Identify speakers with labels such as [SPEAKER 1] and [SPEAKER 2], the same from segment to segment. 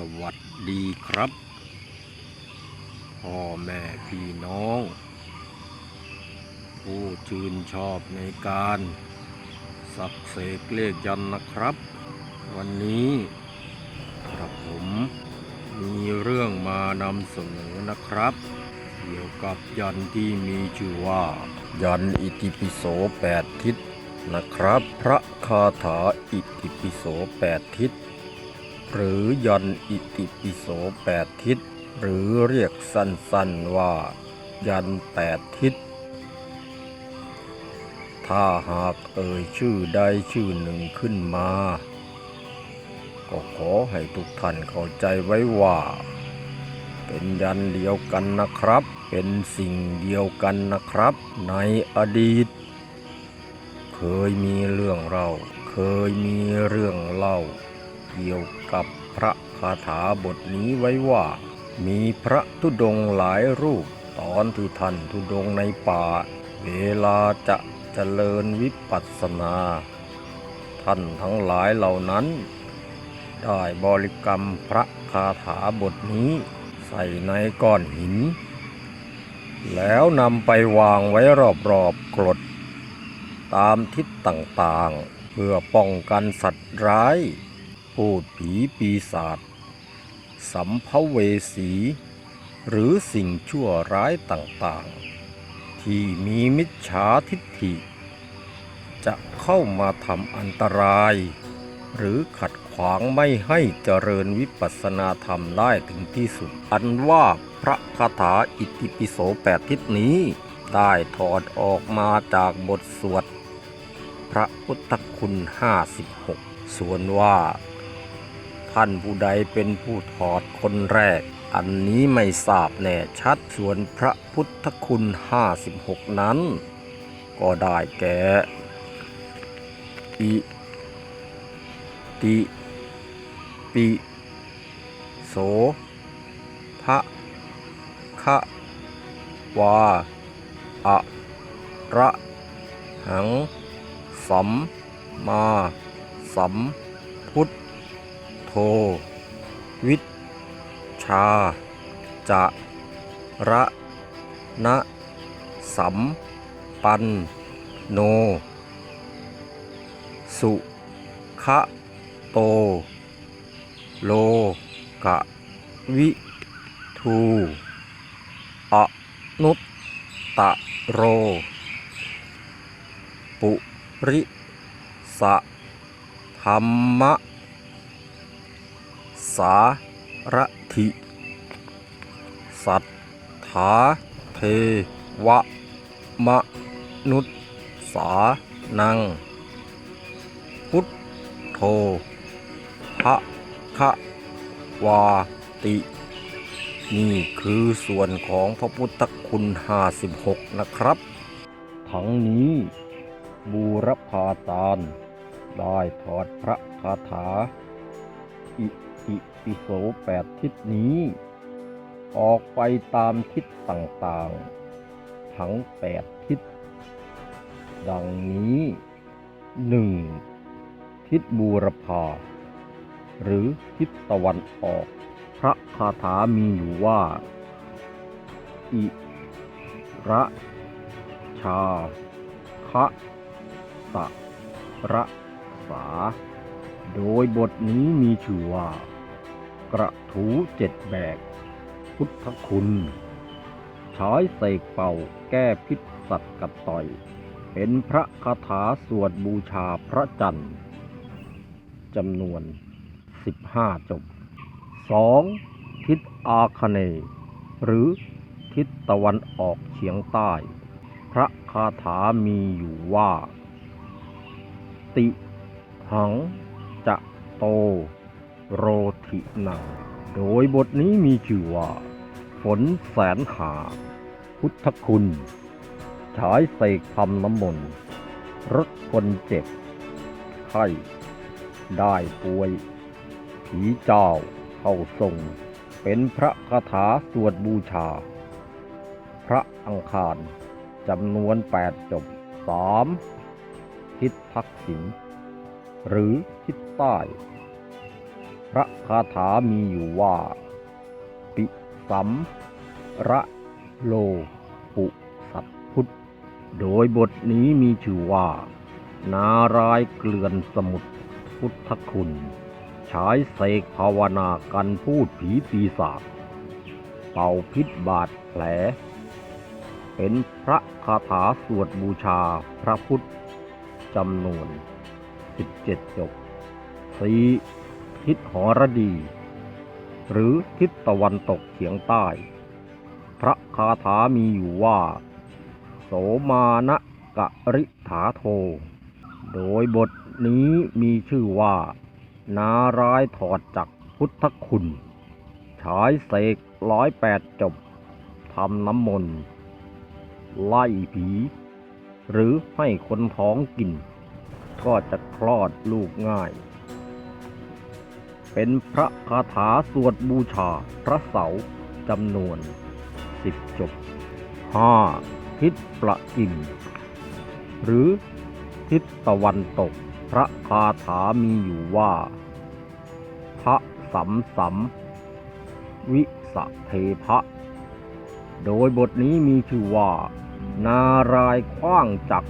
[SPEAKER 1] สวัสดีครับ พ่อแม่พี่น้อง ผู้ชื่นชอบในการสักเสกเลขยันนะครับ วันนี้กระผมมีเรื่องมานำเสนอนะครับ เกี่ยวกับยันที่มีชื่อว่า ยันอิติปิโสแปดทิศนะครับ พระคาถาอิติปิโสแปดทิศ หรือยันอิติปิโสแปดทิศ หรือเรียกสั้นๆว่า ยันแปดทิศ ถ้าหากเอ่ยชื่อใดชื่อหนึ่งขึ้นมา ก็ขอให้ทุกท่านเข้าใจไว้ว่า เป็นยันเดียวกันนะครับ เป็นสิ่งเดียวกันนะครับ ในอดีต เคยมีเรื่องเล่าเคยมีเรื่องเล่า เกี่ยวกับพระคาถาบทนี้ไว้ว่า มีพระธุดงหลายรูป ตอนที่ท่านธุดงในป่า เวลาจะเจริญวิปัสสนา ท่านทั้งหลายเหล่านั้น ได้บริกรรมพระคาถาบทนี้ใส่ในก้อนหิน แล้วนำไปวางไว้รอบๆกรด ตามทิศต่างๆ เพื่อป้องกันสัตว์ร้าย พูดผีปีศาจสัมภเวสี หรือสิ่งชั่วร้ายต่างๆ ที่มีมิจฉาทิฏฐิ จะเข้ามาทำอันตราย หรือขัดขวางไม่ให้เจริญวิปัสสนาธรรมได้ถึงที่สุด อันว่าพระคาถาอิติปิโสแปดทิศนี้ได้ถอดออกมาจากบทสวด พระพุทธคุณ 56 ส่วนว่า ท่านผู้ใดเป็นผู้ถอดคนแรก อันนี้ไม่ทราบแน่ชัดส่วนพระพุทธคุณ 56 นั้น ก็ได้แก่อิติปิโสภะคะวาอะระหังสัมมาสัมพุทธ วิชา จะระนะสัมปันโน สุคะโต โลกะวิทูอนุตตะโร ปุริสะธรรมะ สารถิสัทธาเทวะ มนุษย์สานัง พุทโธพระคะวาติ นี่คือส่วนของพระพุทธคุณ 56 นะครับ ทั้งนี้บูรพาจารย์ได้ถอดพระคาถาอิ ปิโสแปดทิศนี้ ออกไปตามทิศต่างๆ ทั้งแปดทิศ ดังนี้หนึ่งทิศบูรพา หรือทิศตะวันออก พระคาถามีอยู่ว่า อิระชาคะสะระสา โดยบทนี้มีชื่อว่า กระถูเจ็ดแบก พุทธคุณใช้เสกเป่าแก้พิษสัตว์กัดต่อย เป็นพระคาถาสวดบูชาพระจันทร์จำนวน 15 จบ 2. ทิศอาคเน หรือทิศตะวันออกเฉียงใต้ พระคาถามีอยู่ว่า ติหังจะโต โรธินัง โดยบทนี้มีชื่อว่า ฝนแสนหา พุทธคุณ ฉายเสกทำน้ำมนต์รถคนเจ็บ ไข้ ได้ป่วย ผีเจ้าเข้าทรง เป็นพระคาถาสวดบูชา พระอังคารจำนวนแปดจบสามทิศทักษิณหรือทิศใต้ คาถามีอยู่ว่า ปิสัมระโลปุสัตพุทธ โดยบทนี้มีชื่อว่า นารายเกลื่อนสมุทรพุทธคุณใช้เสกภาวนากันพูดผีปีศาจเป่าพิษบาดแผล เป็นพระคาถาสวดบูชาพระพุทธจำนวน 17 จบสี ทิศหรดี หรือทิศตะวันตกเฉียงใต้ พระคาถามีอยู่ว่า โสมานะกะริถาโท โดยบทนี้มีชื่อว่า นารายถอดจากพุทธคุณ ฉายเสกร้อยแปดจบทำน้ำมนต์ ไล่ผี หรือให้คนท้องกิน ก็จะคลอดลูกง่าย เป็นพระคาถาสวดบูชาพระเสาจำนวนสิบจบห้าทิศประกิมหรือทิศตะวันตก พระคาถามีอยู่ว่า พระสัมสัมวิสะเทพะ โดยบทนี้มีชื่อว่า นารายคว้างจัก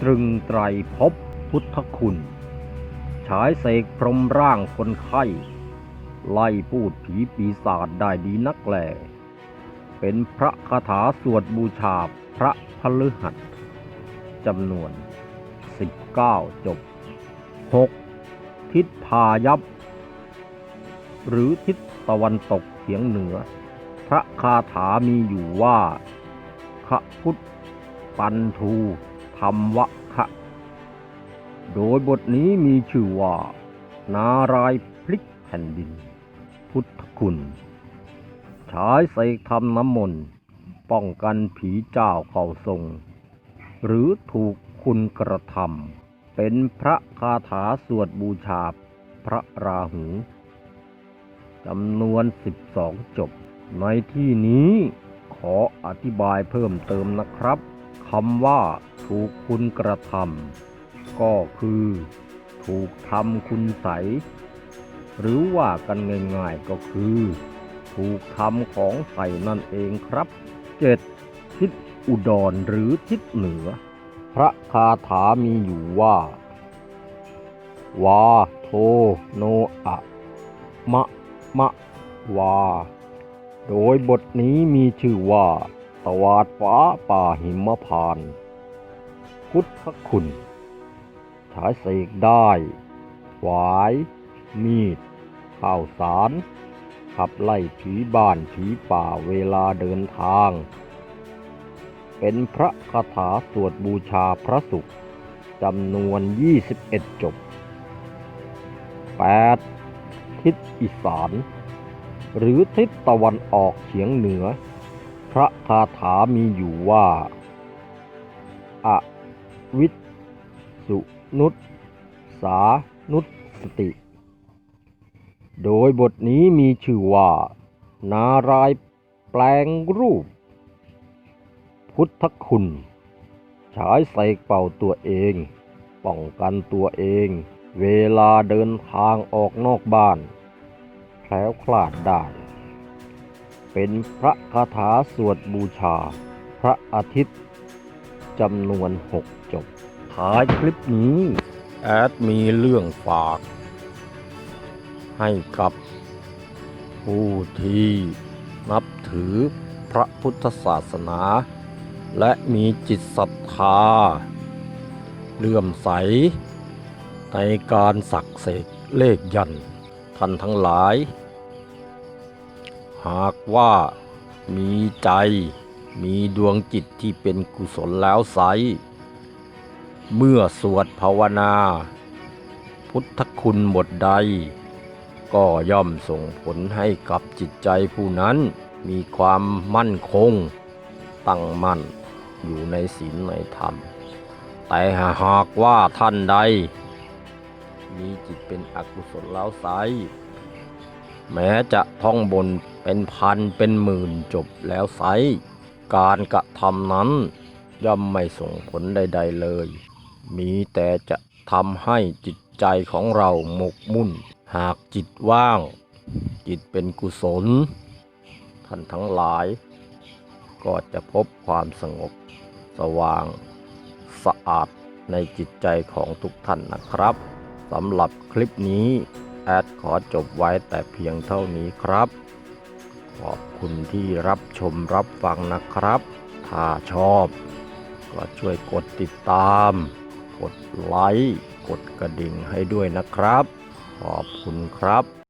[SPEAKER 1] ตรึงไตรภพพุทธคุณ ฉายเสกพรหมร่างคนไข้ ไล่พูดผีปีศาจได้ดีนักแล เป็นพระคาถาสวดบูชาพระพฤหัสจำนวน 19 จบ 6. ทิศพายัพหรือทิศตะวันตกเฉียงเหนือ พระคาถามีอยู่ว่าขพุทธปันทูธรรมวะ โดยบทนี้มีชื่อว่า นารายพลิกแผ่นดิน พุทธคุณ ฉายใส่ทำน้ำมนต์ ป้องกันผีเจ้าเข้าทรง หรือถูกคุณกระทำเป็นพระคาถาสวดบูชาพระราหูจำนวน 12 จบ ในที่นี้ขออธิบายเพิ่มเติมนะครับคำว่าถูกคุณกระทำ ก็คือถูกทำคุณใส หรือว่ากันง่ายๆก็คือ ถูกทำของใส่นั่นเองครับเจ็ดทิศอุดรหรือทิศเหนือ พระคาถามีอยู่ว่า วาโทโนอะมะมะวา โดยบทนี้มีชื่อว่า ตวาดฟ้าป่าหิมพาน พุทธคุณ ฉายเสกได้หวาย มีด ข้าวสาร ขับไล่ผีบ้านผีป่าเวลาเดินทาง เป็นพระคาถาสวดบูชาพระศุกร์จำนวน 21 จบ 8. ทิศอีสาน หรือทิศตะวันออกเฉียงเหนือ พระคาถามีอยู่ว่า อวิสุ นุตสานุสติ โดยบทนี้มีชื่อว่า นารายแปลงรูป พุทธคุณ ฉายใส่เป่าตัวเอง ป้องกันตัวเอง เวลาเดินทางออกนอกบ้านแคล้วคลาดได้เป็นพระคาถาสวดบูชา พระอาทิตย์จำนวนหก ท้ายคลิปนี้ แอดมีเรื่องฝาก ให้กับผู้ที่นับถือพระพุทธศาสนา และมีจิตศรัทธาเลื่อมใส ในการสักเสกเลขยันท่านทั้งหลาย หากว่ามีใจมีดวงจิตที่เป็นกุศลแล้วไซร้ เมื่อสวดภาวนา พุทธคุณบทใด ก็ย่อมส่งผลให้กับจิตใจผู้นั้นมีความมั่นคง ตั้งมั่นอยู่ในศีลในธรรม แต่หากว่าท่านใด มีจิตเป็นอกุศลแล้วไซแม้จะท่องบนเป็นพันเป็นหมื่นจบแล้วไซการกระทำนั้นย่อมไม่ส่งผลใด ๆเลย มีแต่จะทำให้จิตใจของเราหมกมุ่น หากจิตว่าง จิตเป็นกุศล ท่านทั้งหลาย ก็จะพบความสงบ สว่าง สะอาดในจิตใจของทุกท่านนะครับสำหรับคลิปนี้แอดขอจบไว้แต่เพียงเท่านี้ครับ ขอบคุณที่รับชมรับฟังนะครับ ถ้าชอบ ก็ช่วยกดติดตาม กดไลค์ กดกระดิ่งให้ด้วยนะครับ ขอบคุณครับ